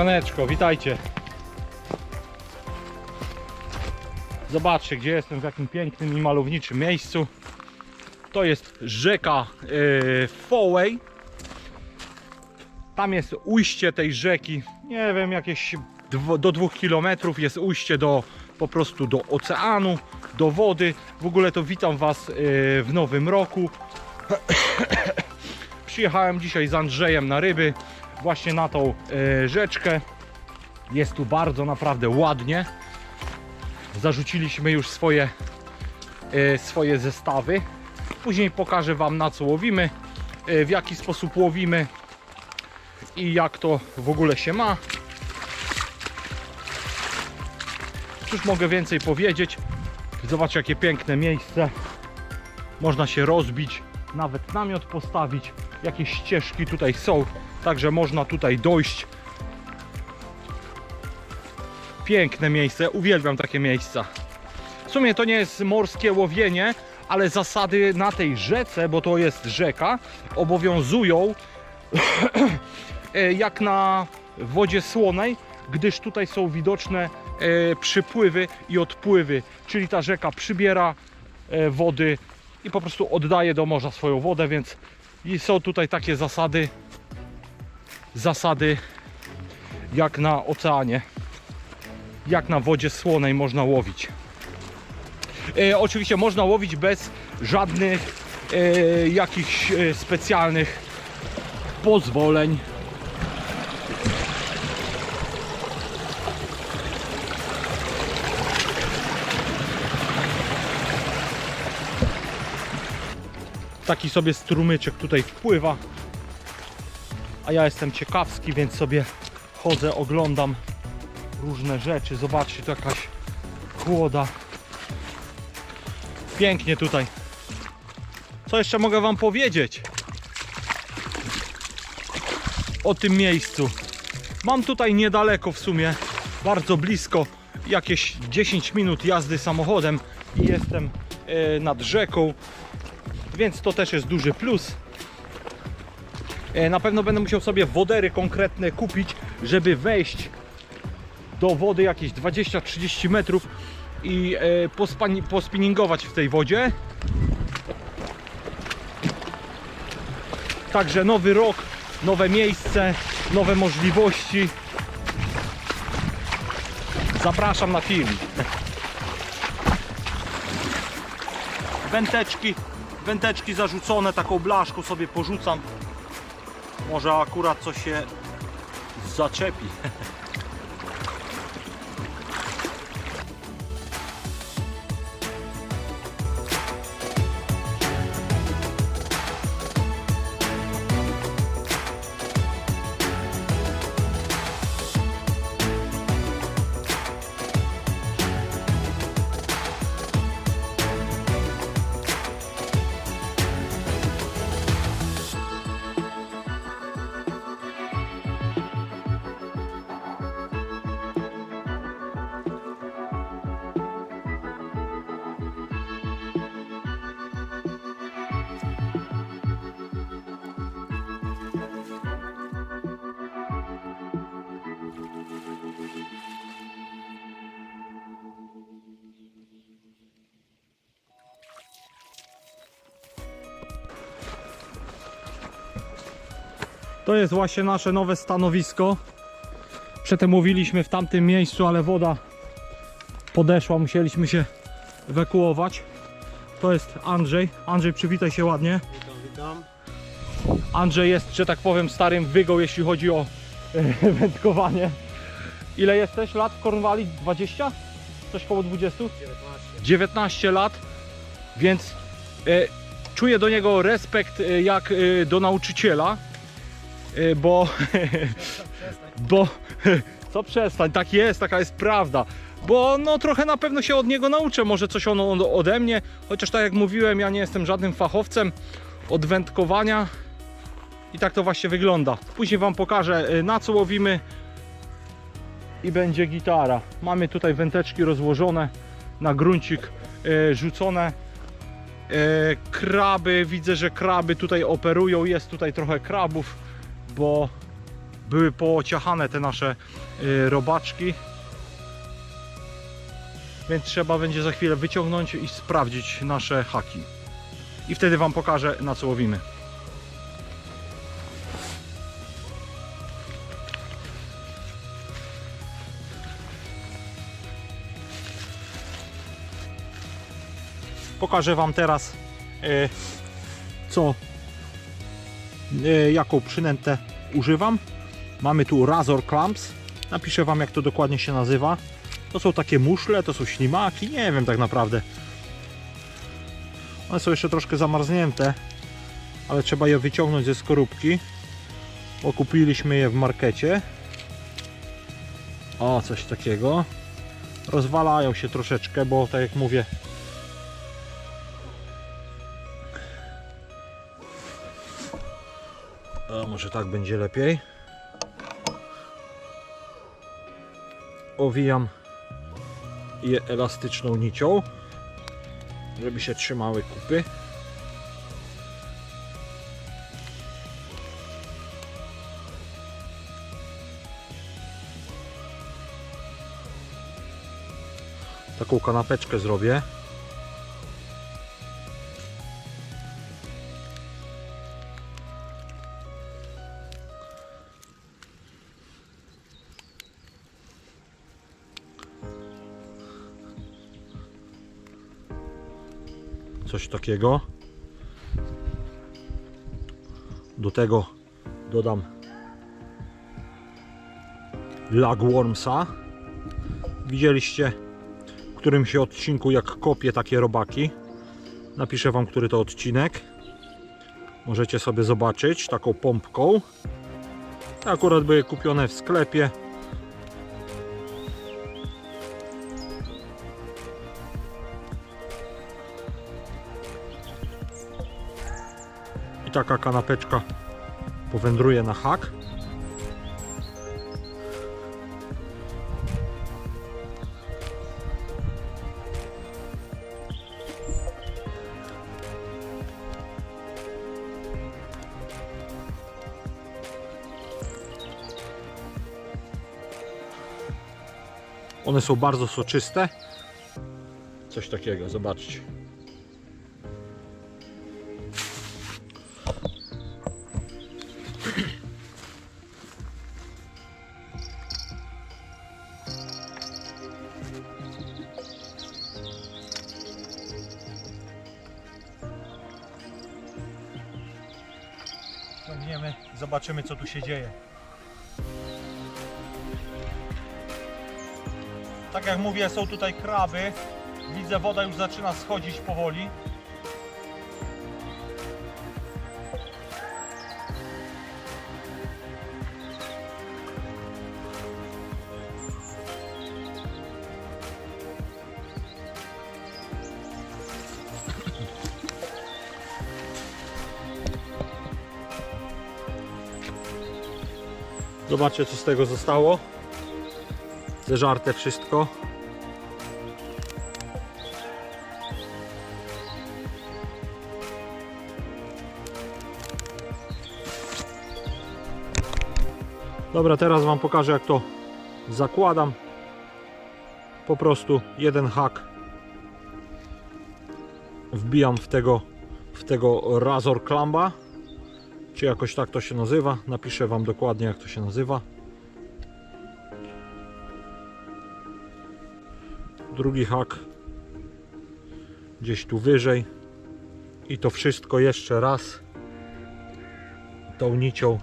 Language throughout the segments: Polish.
Siemaneczko, witajcie. Zobaczcie, gdzie jestem, w jakim pięknym i malowniczym miejscu. To jest rzeka yy. Tam jest ujście tej rzeki. Nie wiem, jakieś do dwóch kilometrów jest ujście do po prostu do oceanu, do wody. W ogóle to witam Was yy, w nowym roku. Przyjechałem dzisiaj z Andrzejem na ryby, właśnie na tą e, rzeczkę. Jest tu bardzo naprawdę ładnie. Zarzuciliśmy już swoje, e, swoje zestawy. Później pokażę Wam na co łowimy, e, w jaki sposób łowimy i jak to w ogóle się ma. Cóż mogę więcej powiedzieć? Zobaczcie jakie piękne miejsce. Można się rozbić, nawet namiot postawić. Jakieś ścieżki tutaj są, także można tutaj dojść. Piękne miejsce, uwielbiam takie miejsca. W sumie to nie jest morskie łowienie, ale zasady na tej rzece, bo to jest rzeka, obowiązują e, jak na wodzie słonej, gdyż tutaj są widoczne e, przypływy i odpływy, czyli ta rzeka przybiera e, wody i po prostu oddaje do morza swoją wodę, więc są tutaj takie zasady zasady jak na oceanie jak na wodzie słonej można łowić e, oczywiście można łowić bez żadnych e, jakichś e, specjalnych pozwoleń taki sobie strumyczek tutaj wpływa. A ja jestem ciekawski, więc sobie chodzę, oglądam różne rzeczy. Zobaczcie, to jakaś kłoda. Pięknie tutaj. Co jeszcze mogę Wam powiedzieć o tym miejscu? Mam tutaj niedaleko w sumie, bardzo blisko, jakieś 10 minut jazdy samochodem i jestem e, nad rzeką więc to też jest duży plus. E, Na pewno będę musiał sobie wodery konkretne kupić, żeby wejść do wody jakieś 20-30 metrów i e, pospinningować w tej wodzie. Także nowy rok, nowe miejsce, nowe możliwości. Zapraszam na film. Węteczki wędeczki zarzucone, taką blaszką sobie porzucam. Może akurat coś się zaczepi. To jest właśnie nasze nowe stanowisko. Przedtem mówiliśmy w tamtym miejscu, ale woda podeszła, musieliśmy się ewakuować. To jest Andrzej. Andrzej, przywitaj się ładnie. Witam, witam. Andrzej jest, że tak powiem, starym wygą, jeśli chodzi o e, wędkowanie. Ile jesteś lat w Kornwali? 20? Coś koło 20? 19. 19 lat, więc e, czuję do niego respekt e, jak e, do nauczyciela, e, bo, bo co przestań, tak jest, taka jest prawda. Bo no trochę na pewno się od niego nauczę, może coś on ode mnie, chociaż tak jak mówiłem, ja nie jestem żadnym fachowcem od wędkowania i tak to właśnie wygląda. Później Wam pokażę e, na co łowimy i będzie gitara. Mamy tutaj wędeczki rozłożone na gruncik e, rzucone. Kraby, widzę, że kraby tutaj operują. Jest tutaj trochę krabów, bo, były pociachane te nasze y, robaczki. Więc trzeba będzie za chwilę wyciągnąć i sprawdzić nasze haki. I wtedy Wam pokażę na co łowimy. Pokażę Wam teraz e, co jaką przynętę używam. Mamy tu Razor Clamps. Napiszę Wam jak to dokładnie się nazywa. To są takie muszle, to są ślimaki, nie wiem tak naprawdę. One są jeszcze troszkę zamarznięte, ale trzeba je wyciągnąć ze skorupki. Bo kupiliśmy je w markecie. O, coś takiego. Rozwalają się troszeczkę, bo tak jak mówię, może tak będzie lepiej. Owijam je elastyczną nicią, żeby się trzymały kupy. Taką kanapeczkę zrobię. Takiego. Do tego dodam lagwormsa. Widzieliście w którymś odcinku jak kopię takie robaki. Napiszę wam, który to odcinek. Możecie sobie zobaczyć taką pompką. Akurat były kupione w sklepie. I taka kanapeczka powędruje na hak. One są bardzo soczyste. Coś takiego, zobaczcie. Zobaczymy co tu się dzieje. Tak jak mówię, są tutaj kraby. Widzę, woda już zaczyna schodzić powoli. Zobaczcie co z tego zostało. Zeżarte wszystko. Dobra, teraz Wam pokażę jak to zakładam. Po prostu jeden hak wbijam w tego, w tego Razor Klamba czy jakoś tak to się nazywa. Napiszę Wam dokładnie jak to się nazywa. Drugi hak gdzieś tu wyżej i to wszystko jeszcze raz tą nicią.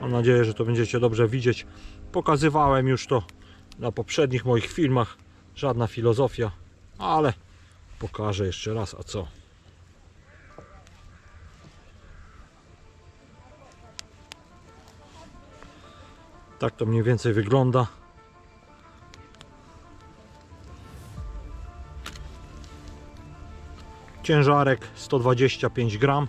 Mam nadzieję, że to będziecie dobrze widzieć. Pokazywałem już to na poprzednich moich filmach. Żadna filozofia, ale pokażę jeszcze raz, a co? Tak to mniej więcej wygląda. Ciężarek 125 gram.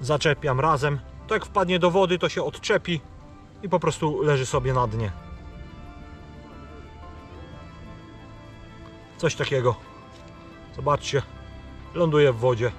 Zaczepiam razem. To jak wpadnie do wody, to się odczepi i po prostu leży sobie na dnie. Coś takiego. Zobaczcie. Ląduje w wodzie.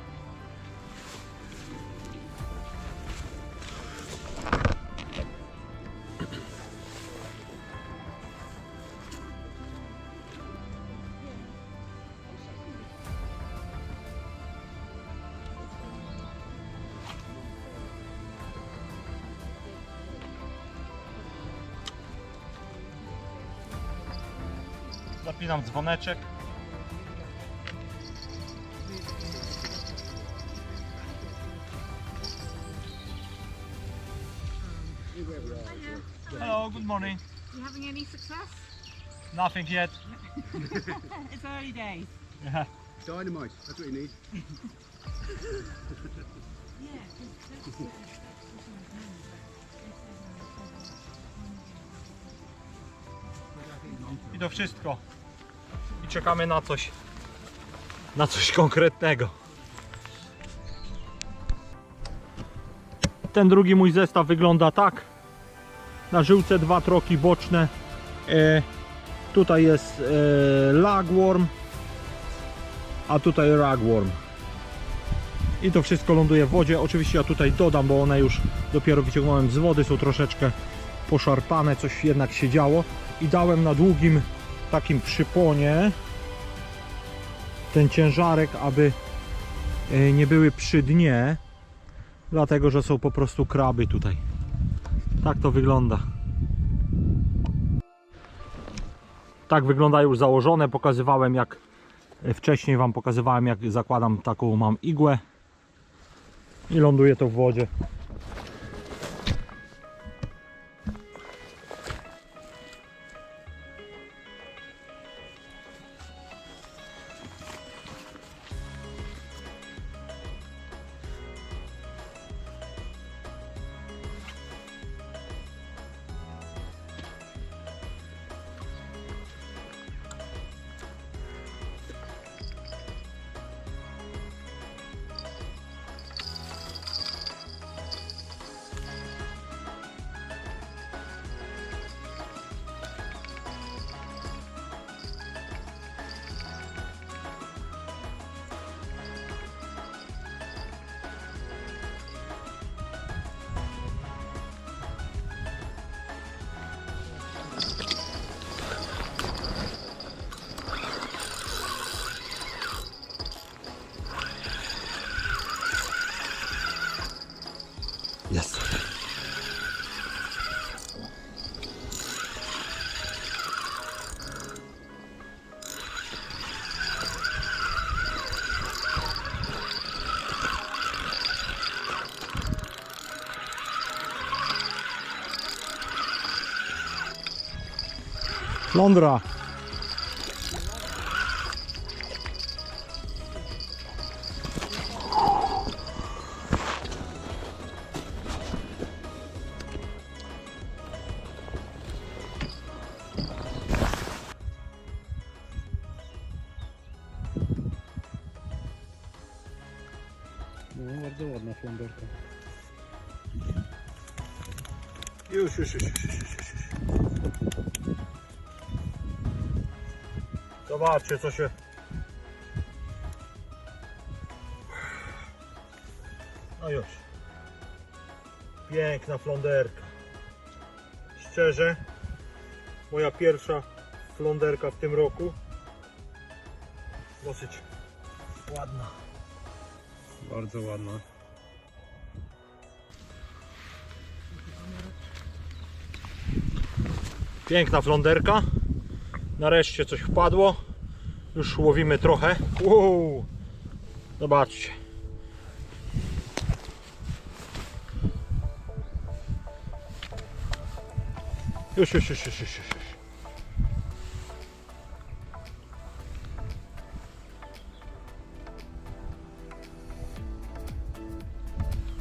Zapinam dzwoneczek. Hello, good morning. You having any success? Nothing yet. It's early days. Yeah. Dynamite, that's what you need. I to wszystko. I czekamy na coś. Na coś konkretnego. Ten drugi mój zestaw wygląda tak. Na żyłce dwa troki boczne. E, tutaj jest e, lagworm, a tutaj ragworm. I to wszystko ląduje w wodzie. Oczywiście ja tutaj dodam, bo one już dopiero wyciągnąłem z wody, są troszeczkę poszarpane, coś jednak się działo. I dałem na długim takim przyponie ten ciężarek, aby e, nie były przy dnie, dlatego że są po prostu kraby tutaj. Tak to wygląda. Tak wygląda już założone. Pokazywałem jak e, wcześniej Wam pokazywałem jak zakładam taką mam igłę i ląduje to w wodzie. Londra. Zobaczcie co się No już Piękna flonderka Szczerze Moja pierwsza flonderka w tym roku Dosyć ładna Bardzo ładna. Piękna flonderka. Nareszcie coś wpadło. Już łowimy trochę. Wow. Zobaczcie. Już, już, już, już, już, już.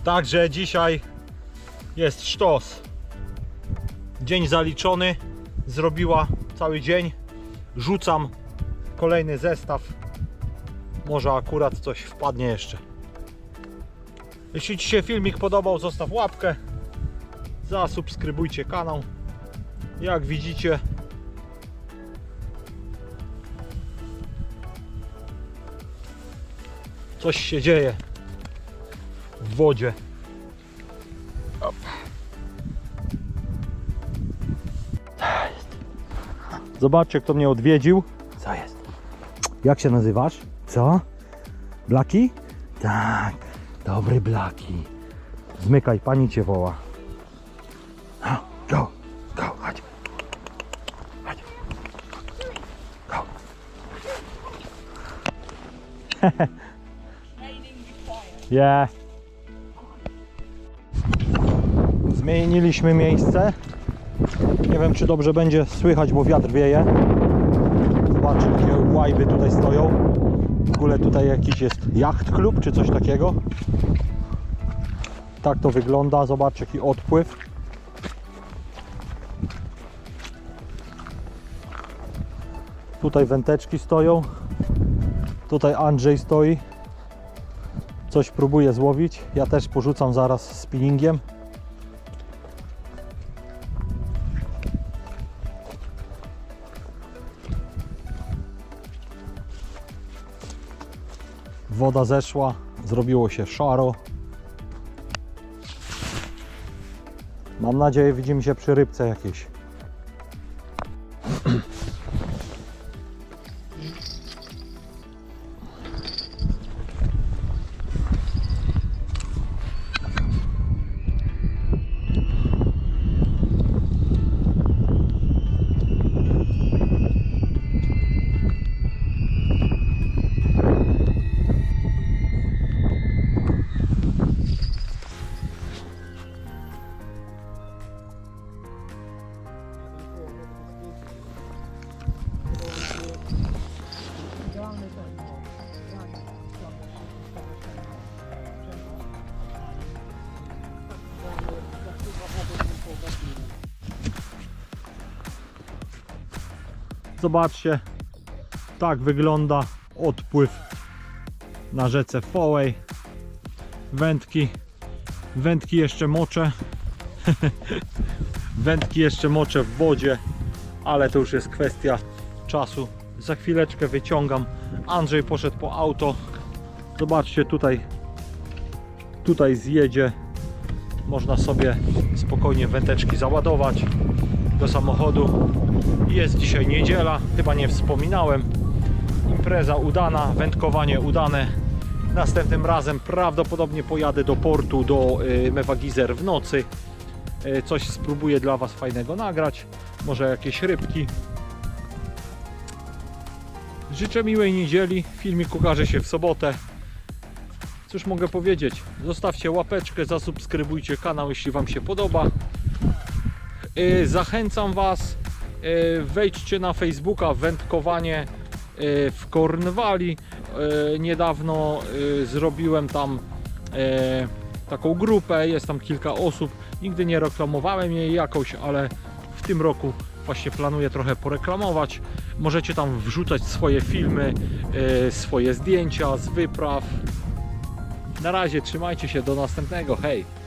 Także dzisiaj jest sztos. Dzień zaliczony. Zrobiła cały dzień rzucam kolejny zestaw. Może akurat coś wpadnie jeszcze. Jeśli Ci się filmik podobał, zostaw łapkę. Zasubskrybujcie kanał. Jak widzicie, coś się dzieje w wodzie. Zobaczcie, kto mnie odwiedził. Co jest? Jak się nazywasz? Co? Blaki? Tak, dobry Blaki. Zmykaj, pani cię woła. No, go, go, chodź. Chodź. Go. Yeah. Zmieniliśmy miejsce. Nie wiem, czy dobrze będzie słychać, bo wiatr wieje. Zobaczcie, jakie łajby tutaj stoją. W ogóle tutaj jakiś jest jacht klub, czy coś takiego. Tak to wygląda. Zobaczcie, jaki odpływ. Tutaj węteczki stoją. Tutaj Andrzej stoi. Coś próbuje złowić. Ja też porzucam zaraz spinningiem. Woda zeszła, zrobiło się szaro. Mam nadzieję, widzimy się przy rybce jakiejś. Zobaczcie, tak wygląda odpływ na rzece Fołej. Wędki, wędki jeszcze moczę. wędki jeszcze moczę w wodzie, ale to już jest kwestia czasu. Za chwileczkę wyciągam. Andrzej poszedł po auto. Zobaczcie tutaj, tutaj zjedzie. Można sobie spokojnie wędeczki załadować do samochodu. Jest dzisiaj niedziela, chyba nie wspominałem. Impreza udana, wędkowanie udane. Następnym razem prawdopodobnie pojadę do portu, do y, Mewagizer w nocy. Y, Coś spróbuję dla Was fajnego nagrać. Może jakieś rybki. Życzę miłej niedzieli. Filmik ukaże się w sobotę. Cóż mogę powiedzieć? Zostawcie łapeczkę, zasubskrybujcie kanał, jeśli Wam się podoba. Y, Zachęcam Was, wejdźcie na Facebooka Wędkowanie y, w Kornwali. Y, Niedawno zrobiłem tam taką grupę, jest tam kilka osób. Nigdy nie reklamowałem jej jakoś, ale w tym roku właśnie planuję trochę poreklamować. Możecie tam wrzucać swoje filmy, swoje zdjęcia z wypraw. Na razie trzymajcie się, do następnego. Hej!